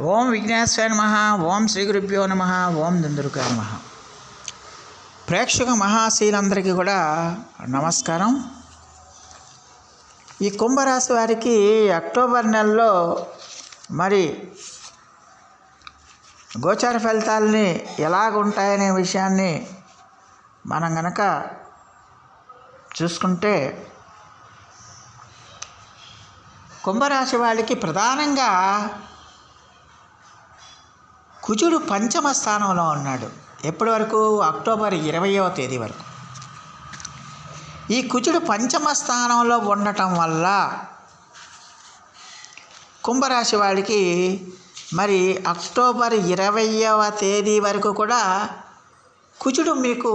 ఓం విఘ్నేశ్వర నమ ఓం శ్రీ గురుభ్యో నమ ఓం దుందురుకాయ నమ. ప్రేక్షక మహాశీలందరికీ కూడా నమస్కారం. ఈ కుంభరాశి వారికి అక్టోబర్ నెలలో మరి గోచార ఫలితాలని ఎలాగుంటాయనే విషయాన్ని మనం గనక చూసుకుంటే కుంభరాశి వాళ్ళకి ప్రధానంగా కుజుడు పంచమ స్థానంలో ఉన్నాడు. ఎప్పటి వరకు? అక్టోబర్ ఇరవయవ తేదీ వరకు. ఈ కుజుడు పంచమ స్థానంలో ఉండటం వల్ల కుంభరాశి వాడికి మరి అక్టోబర్ ఇరవయవ తేదీ వరకు కూడా కుజుడు మీకు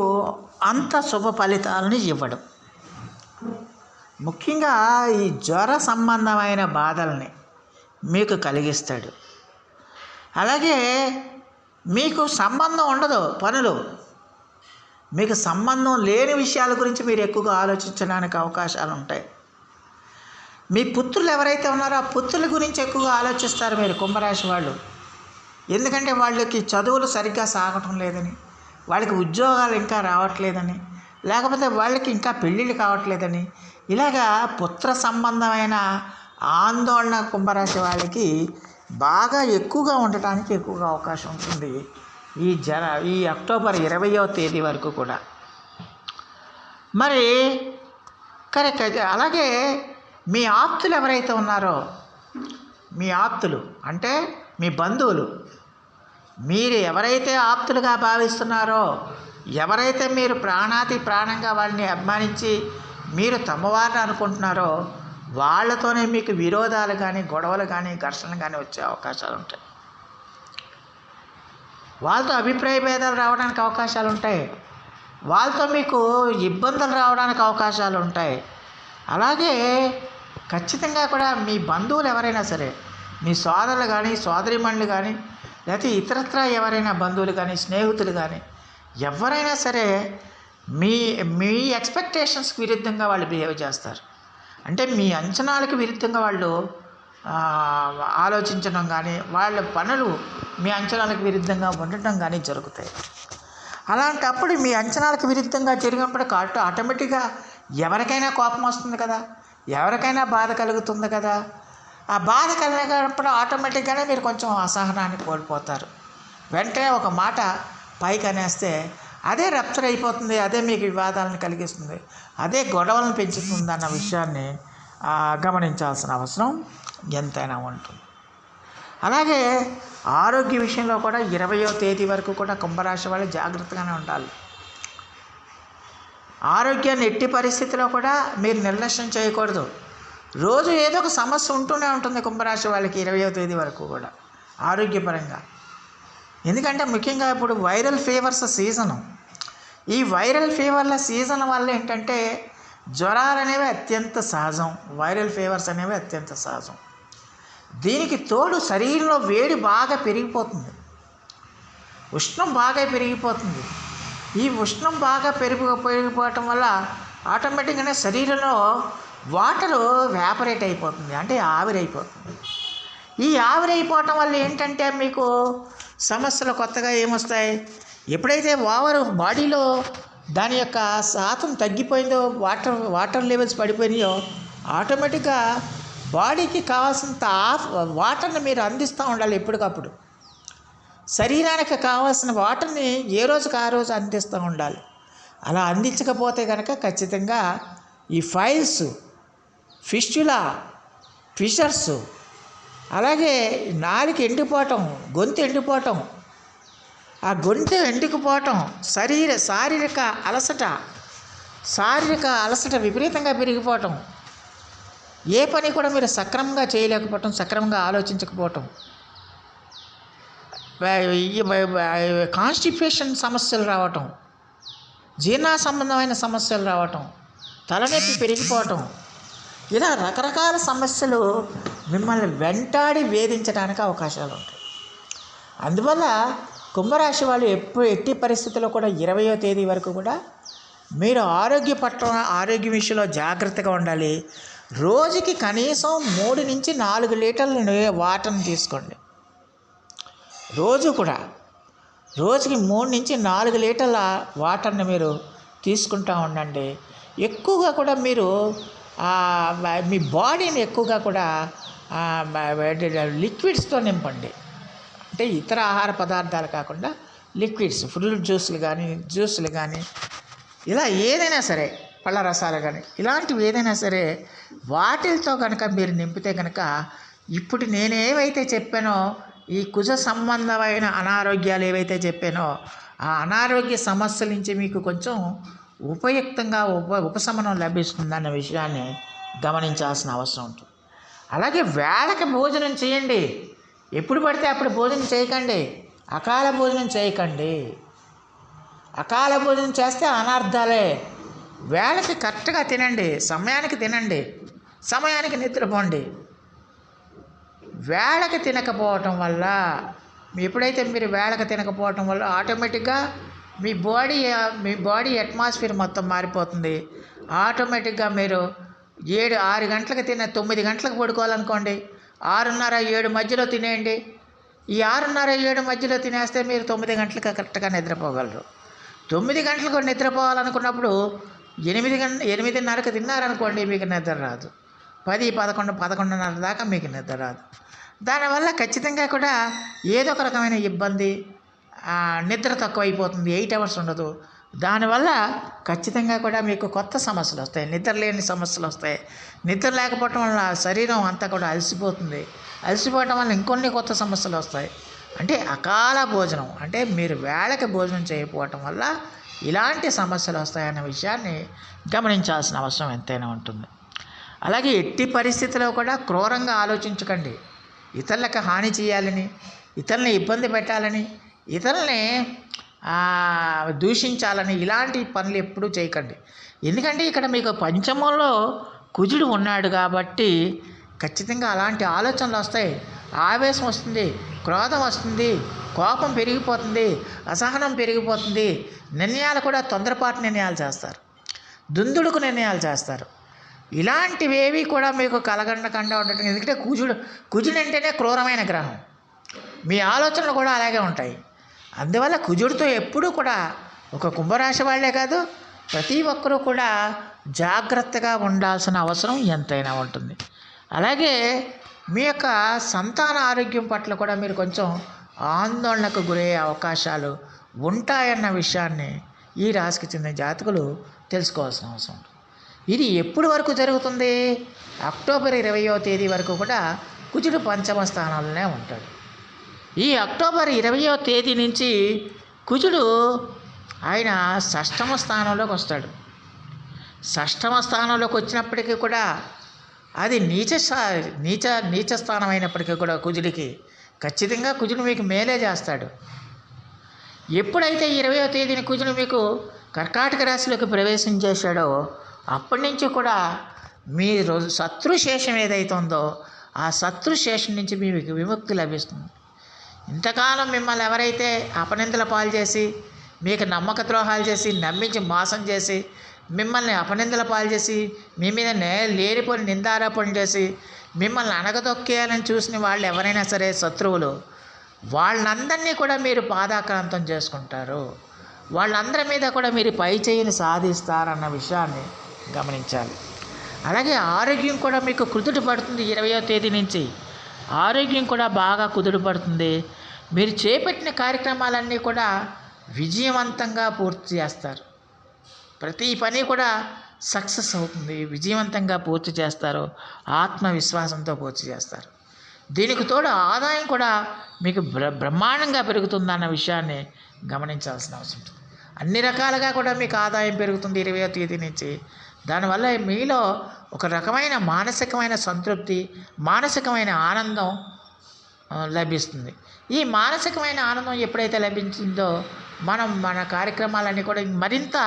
అంత శుభ ఫలితాలను ఇవ్వడం. ముఖ్యంగా ఈ జ్వర సంబంధమైన బాధల్ని మీకు కలిగిస్తాడు. అలాగే మీకు సంబంధం ఉండదు పనులు. మీకు సంబంధం లేని విషయాల గురించి మీరు ఎక్కువగా ఆలోచించడానికి అవకాశాలు ఉంటాయి. మీ పుత్రులు ఎవరైతే ఉన్నారో ఆ పుత్రుల గురించి ఎక్కువగా ఆలోచిస్తారు మీరు కుంభరాశి వాళ్ళు. ఎందుకంటే వాళ్ళకి చదువులు సరిగ్గా సాగటం లేదని వాళ్ళకి ఉద్యోగాలు ఇంకా రావట్లేదని లేకపోతే వాళ్ళకి ఇంకా పెళ్ళిళ్ళు కావట్లేదని ఇలాగా పుత్ర సంబంధమైన ఆందోళన కుంభరాశి వాళ్ళకి బాగా ఎక్కువగా ఉండటానికి ఎక్కువగా అవకాశం ఉంటుంది. ఈ జన ఈ అక్టోబర్ ఇరవయో తేదీ వరకు కూడా. మరి కరెక్ట్ అలాగే మీ ఆప్తులు ఎవరైతే ఉన్నారో మీ ఆప్తులు అంటే మీ బంధువులు మీరు ఎవరైతే ఆప్తులుగా భావిస్తున్నారో ఎవరైతే మీరు ప్రాణాతి ప్రాణంగా వాళ్ళని అభిమానించి మీరు తమవారిని అనుకుంటున్నారో వాళ్ళతోనే మీకు విరోధాలు కానీ గొడవలు కానీ ఘర్షణలు కానీ వచ్చే అవకాశాలు ఉంటాయి. వాళ్ళతో అభిప్రాయ భేదాలు రావడానికి అవకాశాలు ఉంటాయి. వాళ్ళతో మీకు ఇబ్బందులు రావడానికి అవకాశాలు ఉంటాయి. అలాగే ఖచ్చితంగా కూడా మీ బంధువులు ఎవరైనా సరే మీ సోదరులు కానీ సోదరిమణులు కానీ లేకపోతే ఇతరత్ర ఎవరైనా బంధువులు కానీ స్నేహితులు కానీ ఎవరైనా సరే మీ మీ ఎక్స్పెక్టేషన్స్కి విరుద్ధంగా వాళ్ళు బిహేవ్ చేస్తారు. అంటే మీ అంచనాలకు విరుద్ధంగా వాళ్ళు ఆలోచించడం కానీ వాళ్ళ పనులు మీ అంచనాలకు విరుద్ధంగా ఉండటం కానీ జరుగుతాయి. అలాంటప్పుడు మీ అంచనాలకు విరుద్ధంగా జరిగినప్పుడు కాటు ఆటోమేటిక్గా ఎవరికైనా కోపం వస్తుంది కదా ఎవరికైనా బాధ కలుగుతుంది కదా. ఆ బాధ కలిగినప్పుడు ఆటోమేటిక్గానే మీరు కొంచెం అసహనాన్ని కోల్పోతారు. వెంటనే ఒక మాట పైకి అనేస్తే అదే రప్చర్ అయిపోతుంది అదే మీకు వివాదాలను కలిగిస్తుంది అదే గొడవలను పెంచుతుంది అన్న విషయాన్ని గమనించాల్సిన అవసరం ఎంతైనా ఉంటుంది. అలాగే ఆరోగ్య విషయంలో కూడా ఇరవయో తేదీ వరకు కూడా కుంభరాశి వాళ్ళు జాగ్రత్తగానే ఉండాలి. ఆరోగ్యాన్ని ఎట్టి పరిస్థితిలో కూడా మీరు నిర్లక్ష్యం చేయకూడదు. రోజు ఏదో ఒక సమస్య ఉంటూనే ఉంటుంది కుంభరాశి వాళ్ళకి ఇరవయో తేదీ వరకు కూడా ఆరోగ్యపరంగా. ఎందుకంటే ముఖ్యంగా ఇప్పుడు వైరల్ ఫీవర్స్ సీజను. ఈ వైరల్ ఫీవర్ల సీజన్ వల్ల ఏంటంటే జ్వరాలు అనేవి అత్యంత సహజం. వైరల్ ఫీవర్స్ అనేవి అత్యంత సహజం. దీనికి తోడు శరీరంలో వేడి బాగా పెరిగిపోతుంది. ఉష్ణం బాగా పెరిగిపోతుంది. ఈ ఉష్ణం బాగా పెరిగి పెరిగిపోవటం వల్ల ఆటోమేటిక్గానే శరీరంలో వాటర్ వ్యాపరేట్ అయిపోతుంది. అంటే ఆవిరైపోతుంది. ఈ ఆవిరైపోవటం వల్ల ఏంటంటే మీకు సమస్యలు కొత్తగా ఏమొస్తాయి? ఎప్పుడైతే ఓవర్ బాడీలో దాని యొక్క శాతం తగ్గిపోయిందో వాటర్ వాటర్ లెవెల్స్ పడిపోయినాయో ఆటోమేటిక్గా బాడీకి కావాల్సినంత ఆఫ్ వాటర్ని మీరు అందిస్తూ ఉండాలి ఎప్పటికప్పుడు. శరీరానికి కావాల్సిన వాటర్ని ఏ రోజుకి ఆ రోజు అందిస్తూ ఉండాలి. అలా అందించకపోతే కనుక ఖచ్చితంగా ఈ ఫైల్స్ ఫిస్టులా ఫిషర్స్ అలాగే నాలుగు ఎండిపోవటం గొంతు ఎండిపోవటం. ఆ గొంతు ఎండుకుపోవటం శరీర శారీరక అలసట శారీరక అలసట విపరీతంగా పెరిగిపోవటం. ఏ పని కూడా మీరు సక్రమంగా చేయలేకపోవటం సక్రమంగా ఆలోచించకపోవటం. కాన్స్టిపేషన్ సమస్యలు రావటం. జీర్ణ సంబంధమైన సమస్యలు రావటం. తలనొప్పి పెరిగిపోవటం. ఇలా రకరకాల సమస్యలు మిమ్మల్ని వెంటాడి వేధించడానికి అవకాశాలు ఉంటాయి. అందువల్ల కుంభరాశి వాళ్ళు ఎప్పుడు ఎట్టి పరిస్థితుల్లో కూడా ఇరవయో తేదీ వరకు కూడా మీరు ఆరోగ్య పట్ల ఆరోగ్య విషయంలో జాగ్రత్తగా ఉండాలి. రోజుకి కనీసం మూడు నుంచి నాలుగు లీటర్ల వాటర్ని తీసుకోండి. రోజు కూడా రోజుకి మూడు నుంచి నాలుగు లీటర్ల వాటర్ని మీరు తీసుకుంటూ ఉండండి. ఎక్కువగా కూడా మీరు మీ బాడీని ఎక్కువగా కూడా లిక్విడ్స్తో నింపండి. అంటే ఇతర ఆహార పదార్థాలు కాకుండా లిక్విడ్స్ ఫ్రూట్ జ్యూస్లు కానీ జ్యూస్లు కానీ ఇలా ఏదైనా సరే పళ్ళ రసాలు కానీ ఇలాంటివి ఏదైనా సరే వాటితో కనుక మీరు నింపితే కనుక ఇప్పుడు నేనేవైతే చెప్పానో ఈ కుజ సంబంధమైన అనారోగ్యాలు ఏవైతే చెప్పానో ఆ అనారోగ్య సమస్యల నుంచి మీకు కొంచెం ఉపయుక్తంగా ఉప ఉపశమనం లభిస్తుందన్న విషయాన్ని గమనించాల్సిన అవసరం ఉంటుంది. అలాగే వేళకి భోజనం చేయండి. ఎప్పుడు పడితే అప్పుడు భోజనం చేయకండి. అకాల భోజనం చేయకండి. అకాల భోజనం చేస్తే అనార్థాలే. వేళకి కరెక్ట్గా తినండి. సమయానికి తినండి. సమయానికి నిద్రపోండి. వేళకి తినకపోవటం వల్ల ఎప్పుడైతే మీరు వేళకి తినకపోవటం వల్ల ఆటోమేటిక్గా మీ బాడీ మీ బాడీ అట్మాస్ఫియర్ మొత్తం మారిపోతుంది. ఆటోమేటిక్గా మీరు ఏడు ఆరు గంటలకు తిన తొమ్మిది గంటలకు పడుకోవాలనుకోండి. ఆరున్నర ఏడు మధ్యలో తినేయండి. ఈ ఆరున్నర ఏడు మధ్యలో తినేస్తే మీరు తొమ్మిది గంటలకు కరెక్ట్గా నిద్రపోగలరు. తొమ్మిది గంటలకు నిద్రపోవాలనుకున్నప్పుడు ఎనిమిది గంట ఎనిమిదిన్నరకు తిన్నారనుకోండి మీకు నిద్ర రాదు. పది పదకొండు పదకొండున్నర దాకా మీకు నిద్ర రాదు. దానివల్ల ఖచ్చితంగా కూడా ఏదో ఒక రకమైన ఇబ్బంది నిద్ర తక్కువైపోతుంది. ఎయిట్ అవర్స్ ఉండదు. దానివల్ల ఖచ్చితంగా కూడా మీకు కొత్త సమస్యలు వస్తాయి. నిద్ర లేని సమస్యలు వస్తాయి. నిద్ర లేకపోవటం వల్ల శరీరం అంతా కూడా అలసిపోతుంది. అలసిపోవటం వల్ల ఇంకొన్ని కొత్త సమస్యలు వస్తాయి. అంటే అకాల భోజనం అంటే మీరు వేళకి భోజనం చేయకపోవటం వల్ల ఇలాంటి సమస్యలు వస్తాయన్న విషయాన్ని గమనించాల్సిన అవసరం ఎంతైనా ఉంటుంది. అలాగే ఎట్టి పరిస్థితిలో కూడా క్రూరంగా ఆలోచించకండి. ఇతరులకు హాని చేయాలని ఇతరులని ఇబ్బంది పెట్టాలని ఇతరులని దూషించాలని ఇలాంటి పనులు ఎప్పుడూ చేయకండి. ఎందుకంటే ఇక్కడ మీకు పంచమంలో కుజుడు ఉన్నాడు కాబట్టి ఖచ్చితంగా అలాంటి ఆలోచనలు వస్తాయి. ఆవేశం వస్తుంది క్రోధం వస్తుంది కోపం పెరిగిపోతుంది అసహనం పెరిగిపోతుంది. నిర్ణయాలు కూడా తొందరపాటు నిర్ణయాలు చేస్తారు. దుందుడుకు నిర్ణయాలు చేస్తారు. ఇలాంటివేవి కూడా మీకు కలగండకుండా ఉండటం ఎందుకంటే కుజుడు కుజుడు అంటేనే క్రూరమైన గ్రహం. మీ ఆలోచనలు కూడా అలాగే ఉంటాయి. అందువల్ల కుజుడితో ఎప్పుడూ కూడా ఒక కుంభరాశి వాళ్ళే కాదు ప్రతి ఒక్కరూ కూడా జాగ్రత్తగా ఉండాల్సిన అవసరం ఎంతైనా ఉంటుంది. అలాగే మీ యొక్క సంతాన ఆరోగ్యం పట్ల కూడా మీరు కొంచెం ఆందోళనకు గురయ్యే అవకాశాలు ఉంటాయన్న విషయాన్ని ఈ రాశికి చెందిన జాతకులు తెలుసుకోవాల్సిన అవసరం ఉంటుంది. ఇది ఎప్పుడు వరకు జరుగుతుంది? అక్టోబర్ ఇరవయో తేదీ వరకు కూడా కుజుడు పంచమ స్థానంలోనే ఉంటాడు. ఈ అక్టోబర్ ఇరవయో తేదీ నుంచి కుజుడు ఆయన షష్టమ స్థానంలోకి వస్తాడు. షష్టమ స్థానంలోకి వచ్చినప్పటికీ కూడా అది నీచ నీచ నీచ స్థానం అయినప్పటికీ కూడా కుజుడికి ఖచ్చితంగా కుజుడు మీకు మేలే చేస్తాడు. ఎప్పుడైతే ఇరవయో తేదీన కుజుడు మీకు కర్కాటక రాశిలోకి ప్రవేశం చేశాడో అప్పటి నుంచి కూడా మీ రోజు శత్రుశేషం ఏదైతే ఉందో ఆ శత్రుశేషం నుంచి మీకు విముక్తి లభిస్తుంది. ఇంతకాలం మిమ్మల్ని ఎవరైతే అపనిందల పాలు చేసి మీకు నమ్మక ద్రోహాలు చేసి నమ్మించి మోసం చేసి మిమ్మల్ని అపనిందల పాలు చేసి మీ మీద నే లేనిపోని నిందారోపణ చేసి మిమ్మల్ని అనగదొక్కేయాలని చూసిన వాళ్ళు ఎవరైనా సరే శత్రువులు వాళ్ళందరినీ కూడా మీరు పాదాక్రాంతం చేసుకుంటారు. వాళ్ళందరి మీద కూడా మీరు పై చేయిని సాధిస్తారన్న విషయాన్ని గమనించాలి. అలాగే ఆరోగ్యం కూడా మీకు కుదుట పడుతుంది ఇరవయో తేదీ నుంచి. ఆరోగ్యం కూడా బాగా కుదుట పడుతుంది. మీరు చేపట్టిన కార్యక్రమాలన్నీ కూడా విజయవంతంగా పూర్తి చేస్తారు. ప్రతి పని కూడా సక్సెస్ అవుతుంది. విజయవంతంగా పూర్తి చేస్తారు. ఆత్మవిశ్వాసంతో పూర్తి చేస్తారు. దీనికి తోడు ఆదాయం కూడా మీకు బ్ర బ్రహ్మాండంగా పెరుగుతుందన్న విషయాన్ని గమనించాల్సిన అవసరం ఉంటుంది. అన్ని రకాలుగా కూడా మీకు ఆదాయం పెరుగుతుంది ఇరవయో తేదీ నుంచి. దానివల్ల మీలో ఒక రకమైన మానసికమైన సంతృప్తి మానసికమైన ఆనందం లభిస్తుంది. ఈ మానసికమైన ఆనందం ఎప్పుడైతే లభించిందో మనం మన కార్యక్రమాలన్నీ కూడా మరింత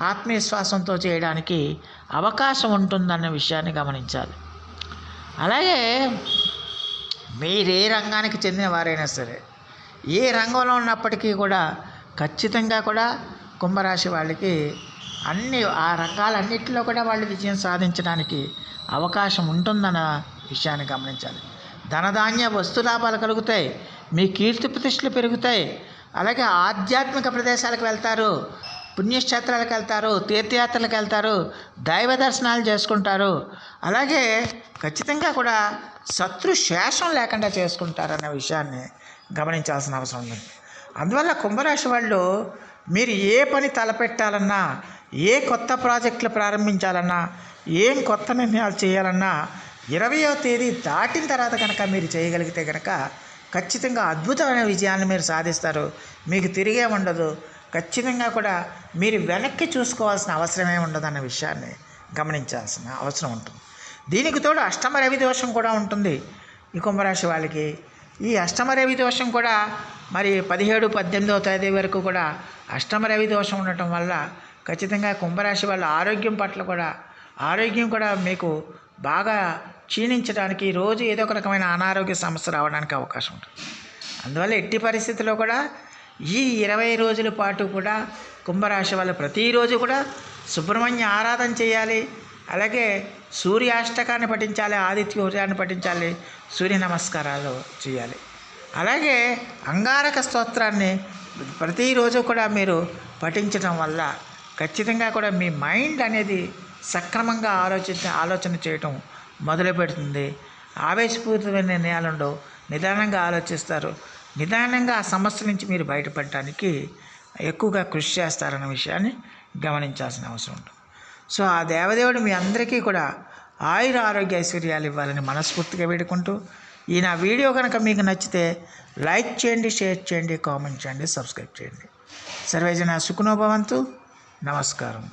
ఆత్మవిశ్వాసంతో చేయడానికి అవకాశం ఉంటుందన్న విషయాన్ని గమనించాలి. అలాగే మీరు ఏ రంగానికి చెందిన వారైనా సరే ఏ రంగంలో ఉన్నప్పటికీ కూడా ఖచ్చితంగా కూడా కుంభరాశి వాళ్ళకి అన్ని ఆ రంగాలన్నింటిలో కూడా వాళ్ళు విజయం సాధించడానికి అవకాశం ఉంటుందన్న విషయాన్ని గమనించాలి. ధనధాన్య వస్తులాభాలు కలుగుతాయి. మీ కీర్తి ప్రతిష్టలు పెరుగుతాయి. అలాగే ఆధ్యాత్మిక ప్రదేశాలకు వెళ్తారు. పుణ్యక్షేత్రాలకు వెళ్తారు. తీర్థయాత్రలకు వెళ్తారు. దైవ దర్శనాలు చేసుకుంటారు. అలాగే ఖచ్చితంగా కూడా శత్రు శేషం లేకుండా చేసుకుంటారన్న విషయాన్ని గమనించాల్సిన అవసరం ఉంది. అందువల్ల కుంభరాశి వాళ్ళు మీరు ఏ పని తలపెట్టాలన్నా ఏ కొత్త ప్రాజెక్టులు ప్రారంభించాలన్నా ఏం కొత్త నిర్ణయాలు చేయాలన్నా ఇరవయో తేదీ దాటిన తర్వాత కనుక మీరు చేయగలిగితే కనుక ఖచ్చితంగా అద్భుతమైన విజయాన్ని మీరు సాధిస్తారు. మీకు తిరిగే ఉండదు. ఖచ్చితంగా కూడా మీరు వెనక్కి చూసుకోవాల్సిన అవసరమే ఉండదన్న విషయాన్ని గమనించాల్సిన అవసరం ఉంటుంది. దీనికి తోడు అష్టమ రవి దోషం కూడా ఉంటుంది. ఈ కుంభరాశి వాళ్ళకి. ఈ అష్టమ రవి దోషం కూడా మరి పదిహేడు పద్దెనిమిదవ తేదీ వరకు కూడా అష్టమ రవి దోషం ఉండటం వల్ల ఖచ్చితంగా కుంభరాశి వాళ్ళ ఆరోగ్యం పట్ల కూడా ఆరోగ్యం కూడా మీకు బాగా క్షీణించడానికి రోజు ఏదో ఒక రకమైన అనారోగ్య సమస్య రావడానికి అవకాశం ఉంటుంది. అందువల్ల ఎట్టి పరిస్థితుల్లో కూడా ఈ ఇరవై రోజుల పాటు కూడా కుంభరాశి వాళ్ళు ప్రతిరోజు కూడా సుబ్రహ్మణ్య ఆరాధన చేయాలి. అలాగే సూర్యాష్టకాన్ని పఠించాలి ఆదిత్య హృదయాన్ని పఠించాలి సూర్య నమస్కారాలు చేయాలి. అలాగే అంగారక స్తోత్రాన్ని ప్రతిరోజు కూడా మీరు పఠించడం వల్ల ఖచ్చితంగా కూడా మీ మైండ్ అనేది సక్రమంగా ఆలోచించ ఆలోచన చేయటం మొదలు పెడుతుంది ఆవేశపూరితమైన నిర్ణయాలు ఉండవు నిదానంగా ఆలోచిస్తారు. నిదానంగా ఆ సమస్య నుంచి మీరు బయటపడటానికి ఎక్కువగా కృషి చేస్తారన్న విషయాన్ని గమనించాల్సిన అవసరం ఉంటుంది. సో ఆ దేవదేవుడు మీ అందరికీ కూడా ఆయుర ఆరోగ్య ఐశ్వర్యాలు ఇవ్వాలని మనస్ఫూర్తిగా వేడుకుంటూ ఈ నా వీడియో కనుక మీకు నచ్చితే లైక్ చేయండి షేర్ చేయండి కామెంట్ చేయండి సబ్స్క్రైబ్ చేయండి. సర్వేజన సుఖనోభవంతు నమస్కారం.